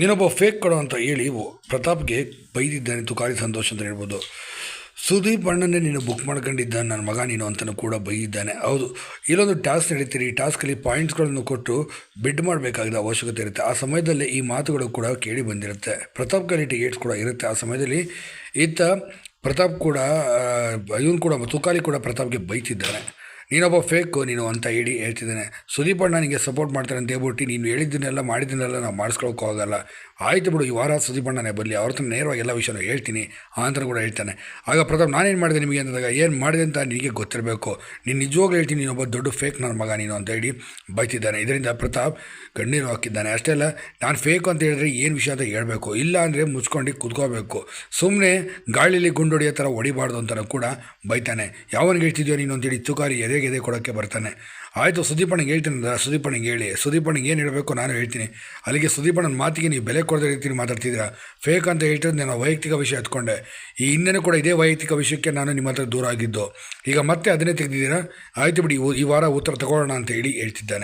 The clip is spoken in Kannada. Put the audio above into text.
ನೀನೊಬ್ಬ ಫೇಕ್ ಕೊಡೋ ಅಂತ ಹೇಳಿ ಪ್ರತಾಪ್ಗೆ ಬೈದಿದ್ದಾನೆ ತುಕಾರಿ ಸಂತೋಷ್ ಅಂತ ಹೇಳ್ಬೋದು. ಸುದೀಪ್ ಅಣ್ಣನೇ ನೀನು ಬುಕ್ ಮಾಡ್ಕೊಂಡಿದ್ದ ನನ್ನ ಮಗ ನೀನು ಅಂತಲೂ ಕೂಡ ಬೈದಿದ್ದಾನೆ. ಹೌದು, ಇಲ್ಲೊಂದು ಟಾಸ್ಕ್ ನಡೀತೀರಿ. ಈ ಟಾಸ್ಕಲ್ಲಿ ಪಾಯಿಂಟ್ಸ್ಗಳನ್ನು ಕೊಟ್ಟು ಬಿಡ್ ಮಾಡಬೇಕಾದ ಅವಶ್ಯಕತೆ ಇರುತ್ತೆ. ಆ ಸಮಯದಲ್ಲಿ ಈ ಮಾತುಗಳು ಕೂಡ ಕೇಳಿ ಬಂದಿರುತ್ತೆ. ಪ್ರತಾಪ್ ಕಲಿ ಟಿಕೆಟ್ಸ್ ಕೂಡ ಇರುತ್ತೆ. ಆ ಸಮಯದಲ್ಲಿ ಈತ ಪ್ರತಾಪ್ ಕೂಡ ಇವನು ಕೂಡ, ತುಕಾಲಿ ಕೂಡ ಪ್ರತಾಪ್ಗೆ ಬೈತಿದ್ದಾನೆ. ನೀನೊಬ್ಬ ಫೇಕು, ನೀನು ಅಂತ ಹೇಳಿ ಹೇಳ್ತಿದ್ದಾನೆ. ಸುದೀಪ್ ಅಣ್ಣ ನಿನಗೆ ಸಪೋರ್ಟ್ ಮಾಡ್ತಾರೆ ಅಂತ ಹೇಳ್ಬಿಟ್ಟು ನೀನು ಹೇಳಿದ್ದನ್ನೆಲ್ಲ ಮಾಡಿದ್ದನ್ನೆಲ್ಲ ನಾವು ಮಾಡಿಸ್ಕೊಳಕ್ಕೆ ಹೋಗಲ್ಲ. ಆಯಿತು ಬಿಡು, ಈ ವಾರ ಸುದೀಪ್ ಅಣ್ಣನೇ ಬರಲಿ ಅವ್ರ ಹತ್ರ ನೇರವಾಗಿ ಎಲ್ಲ ವಿಷಯನೂ ಹೇಳ್ತೀನಿ. ಆ ನಂತರ ಕೂಡ ಹೇಳ್ತಾನೆ. ಆಗ ಪ್ರತಾಪ್, ನಾನೇನು ಮಾಡಿದೆ ನಿಮಗೆ ಅಂದಾಗ, ಏನು ಮಾಡಿದೆ ಅಂತ ನಿನಗೆ ಗೊತ್ತಿರಬೇಕು. ನೀನು ನಿಜವಾಗ್ಲೂ ಹೇಳ್ತೀನಿ, ನೀನೊಬ್ಬ ದೊಡ್ಡ ಫೇಕ್ ನನ್ನ ಮಗ ನೀನು ಅಂತ ಹೇಳಿ ಬೈತಿದ್ದಾನೆ. ಇದರಿಂದ ಪ್ರತಾಪ್ ಕಣ್ಣೀರು ಹಾಕಿದ್ದಾನೆ. ಅಷ್ಟೇ ಅಲ್ಲ, ನಾನು ಫೇಕ್ ಅಂತ ಹೇಳಿದ್ರೆ ಏನು ವಿಷಯ ಅಂತ ಹೇಳಬೇಕು. ಇಲ್ಲ ಅಂದರೆ ಮುಚ್ಕೊಂಡು ಕುತ್ಕೋಬೇಕು. ಸುಮ್ಮನೆ ಗಾಳಿಲಿ ಗುಂಡೊಡೆಯೋ ಥರ ಹೊಡಿಬಾರ್ದು ಅಂತಲೂ ಕೂಡ ಬೈತಾನೆ. ಯಾವನಿಗೆ ಹೇಳ್ತಿದ್ಯೋ ನೀನು ಅಂತೇಳಿ ತುಕಾರಿ ಎದೆಗೆದೆ ಕೊಡೋಕ್ಕೆ ಬರ್ತಾನೆ. ಆಯಿತು ಸುದೀಪಣ್ಣಗೆ ಹೇಳ್ತೀನಿ ಸುದೀಪಣ್ಣಗೆ ಹೇಳಿ. ಸುದೀಪಣ್ಣಗೆ ಏನು ಹೇಳಬೇಕು ನಾನು ಹೇಳ್ತೀನಿ. ಅಲ್ಲಿಗೆ ಸುದೀಪಣ್ಣನ ಮಾತಿಗೆ ನೀವು ಬೆಲೆ ಕೊಡದೇ ಹೇಳ್ತೀನಿ ಮಾತಾಡ್ತಿದ್ದೀರಾ? ಫೇಕ್ ಅಂತ ಹೇಳ್ತಿದ್ದು ನಾನು ವೈಯಕ್ತಿಕ ವಿಷಯ ಎತ್ಕೊಂಡೆ. ಈ ಹಿಂದೆನೂ ಕೂಡ ಇದೇ ವೈಯಕ್ತಿಕ ವಿಷಯಕ್ಕೆ ನಾನು ನಿಮ್ಮ ಹತ್ರ ದೂರ ಆಗಿದ್ದು. ಈಗ ಮತ್ತೆ ಅದನ್ನೇ ತೆಗೆದಿದ್ದೀರಾ? ಆಯಿತು ಬಿಡಿ, ಈ ವಾರ ಉತ್ತರ ತಗೊಳ್ಳೋಣ ಅಂತ ಹೇಳಿ ಹೇಳ್ತಿದ್ದಾನೆ.